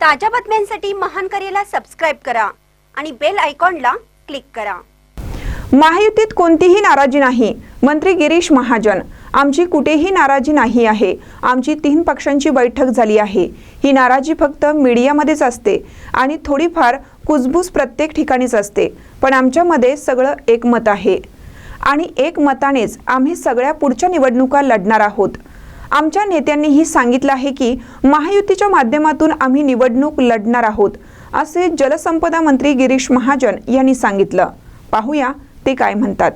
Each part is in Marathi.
ताज्या बातम्यांसाठी महान करेला सबस्क्राईब करा आणि बेल आयकॉनला क्लिक करा. महायुतीत कोणतीही नाराजी नाही. मंत्री गिरीश महाजन आमची कुठेही नाराजी नाही आहे. आमची तीन पक्षांची बैठक झाली आहे. ही नाराजी फक्त मीडियामध्येच असते आणि थोडीफार कुजबूज प्रत्येक ठिकाणीच असते. पण आमच्यामध्ये सगळं एकमत आहे. आणि एकमतानेच आम्ही सगळ्या पुढच्या निवडणुका लढणार आहोत. आमच्या नेत्यांनीही सांगितलं आहे की महायुतीच्या माध्यमातून आम्ही निवडणूक लढणार आहोत असे जलसंपदा मंत्री गिरीश महाजन यांनी सांगितलं. पाहूया ते काय म्हणतात.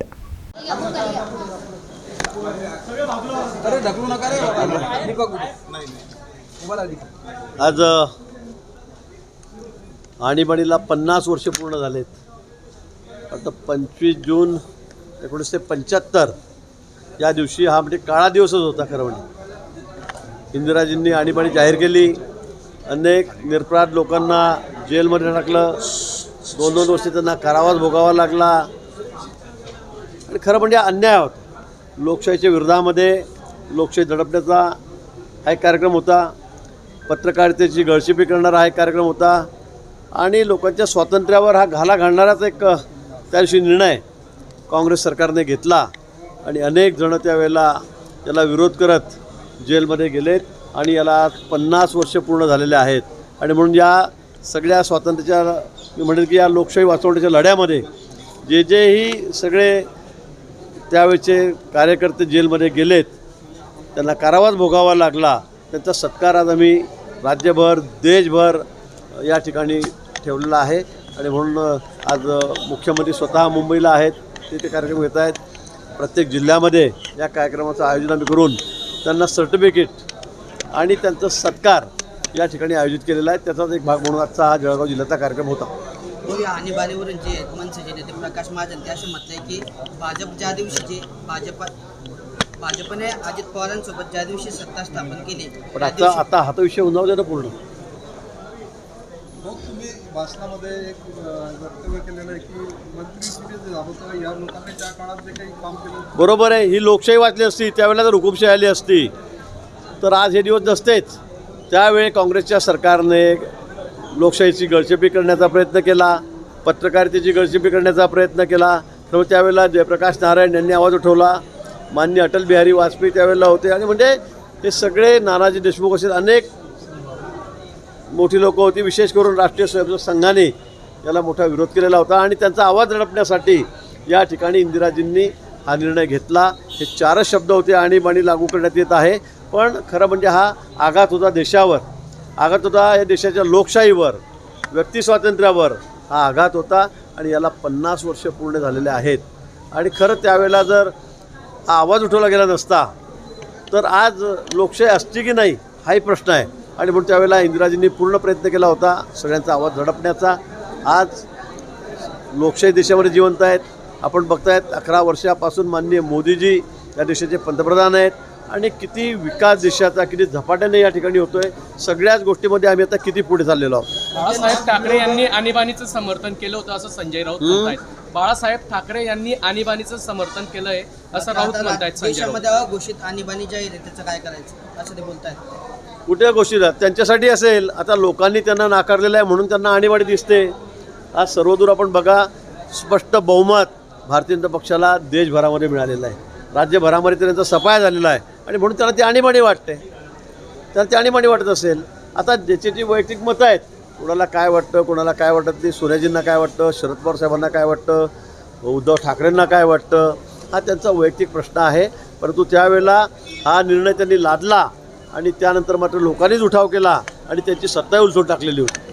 आज आणीबाणीला पन्नास वर्ष पूर्ण झालेत. आता पंचवीस जून एकोणीसशे पंच्याहत्तर या दिवशी हा म्हणजे काळा दिवसच होता खरं म्हणजे. इंदिराजींनी आणीबाणी जाहीर केली. अनेक निरपराध लोकांना जेलमध्ये टाकलं. दोन दोन वर्ष त्यांना कारावास भोगावा लागला. आणि खरं म्हणजे अन्याय होता. लोकशाहीच्या विरोधामध्ये लोकशाही दडपण्याचा हा एक कार्यक्रम होता. पत्रकारितेची गळशिपी करणारा हा एक कार्यक्रम होता. आणि लोकांच्या स्वातंत्र्यावर हा घाला घालणाराच एक त्या दिवशी निर्णय काँग्रेस सरकारने घेतला. आणि अनेक जणं त्यावेळेला त्याला विरोध करत जेलमध्ये गेलेत आणि याला आज पन्नास वर्ष पूर्ण झालेले आहेत. आणि म्हणून या सगळ्या स्वातंत्र्याच्या मी म्हणेल की या लोकशाही वाचवण्याच्या लढ्यामध्ये जे जेही सगळे त्यावेळेचे कार्यकर्ते जेलमध्ये गेलेत त्यांना कारावास भोगावा लागला त्यांचा सत्कार आज आम्ही राज्यभर देशभर या ठिकाणी ठेवलेला आहे. आणि म्हणून आज मुख्यमंत्री स्वतः मुंबईला आहेत ते ते कार्यक्रम घेत आहेत. प्रत्येक जिल्ह्यामध्ये या कार्यक्रमाचं आयोजन आम्ही करून त्यांना सर्टिफिकेट आणि त्यांचा सत्कार या ठिकाणी आयोजित केलेला आहे. त्याचाच एक भाग म्हणून आजचा हा जळगाव जिल्ह्याचा कार्यक्रम होता. या आणीबाणीवरून जे मनसेचे नेते प्रकाश महाजन ते असे म्हटलंय की भाजप ज्या दिवशी जे भाजप भाजपने अजित पवारांसोबत ज्या दिवशी सत्ता स्थापन केली पण आता आता हा तर विषय पूर्ण. मग तुम्ही भाषणामध्ये एक वक्तव्य केलेलं आहे की मंत्री या लोकांनी त्या काळात जे काही काम केलं बरोबर आहे. ही लोकशाही वाचली असती त्यावेळेला जर हुकुमशाही आली असती. तर आज हे दिवस नसतेच. त्यावेळी काँग्रेसच्या सरकारने लोकशाहीची गळचेपी करण्याचा प्रयत्न केला पत्रकारितेची गळचेपी करण्याचा प्रयत्न केला. तर त्यावेळेला जयप्रकाश नारायण यांनी आवाज उठवला. मान्य अटल बिहारी वाजपेयी त्यावेळेला होते. आणि म्हणजे हे सगळे नानाजी देशमुख असे अनेक मोठी लोकं होती. विशेष करून राष्ट्रीय स्वयंसेवक संघाने याला मोठा विरोध केलेला होता आणि त्यांचा आवाज रडपण्यासाठी या ठिकाणी इंदिराजींनी हा निर्णय घेतला. हे चारच शब्द होते आणीबाणी लागू करण्यात येत आहे. पण खरं म्हणजे हा आघात होता देशावर. आघात होता या देशाच्या लोकशाहीवर व्यक्तिस्वातंत्र्यावर हा आघात होता आणि याला पन्नास वर्ष पूर्ण झालेले आहेत. आणि खरं त्यावेळेला जर हा आवाज उठवला गेला नसता तर आज लोकशाही असते की नाही हाही प्रश्न आहे. आणि म्हणून त्यावेळेला इंदिराजींनी पूर्ण प्रयत्न केला होता सगळ्यांचा आवाज झडपण्याचा. आज लोकशाही देशामध्ये जिवंत आहेत. आपण बघतायत अकरा वर्षापासून माननीय मोदीजी या देशाचे पंतप्रधान आहेत. आणि किती विकास देशाचा किती झपाट्याने या ठिकाणी होतोय सगळ्याच गोष्टीमध्ये आम्ही आता किती पुढे चाललेलो आहोत. बाळासाहेब ठाकरे यांनी आणीबाणीचं समर्थन केलं होतं असं संजय राऊत बाळासाहेब ठाकरे यांनी आणीबाणीचं समर्थन केलंय असं राऊत म्हणतायत संजय राऊत. देशामध्ये अघोषित आणीबाणी जाहीर आहे त्याचं काय करायचं? असं ते बोलतायत. कुठल्या गोष्टीला? त्यांच्यासाठी असेल. आता लोकांनी त्यांना नाकारलेलं आहे म्हणून त्यांना आणीबाणी दिसते. आज सर्वदूर आपण बघा स्पष्ट बहुमत भारतीय जनता पक्षाला देशभरामध्ये मिळालेलं आहे. राज्यभरामध्ये त्यांचा सफाया झालेला आहे. आणि म्हणून त्यांना ती आणीबाणी वाटते. त्यांना ती आणीबाणी वाटत असेल. आता ज्याची जी वैयक्तिक मतं आहेत कोणाला काय वाटतं कोणाला काय वाटत ते सोन्याजींना काय वाटतं शरद पवार साहेबांना काय वाटतं उद्धव ठाकरेंना काय वाटतं हा त्यांचा वैयक्तिक प्रश्न आहे. परंतु त्यावेळेला हा निर्णय त्यांनी लादला. आणि त्यानंतर मात्र लोकांनीच उठाव केला आणि त्यांची सत्ता उलटून टाकलेली होती.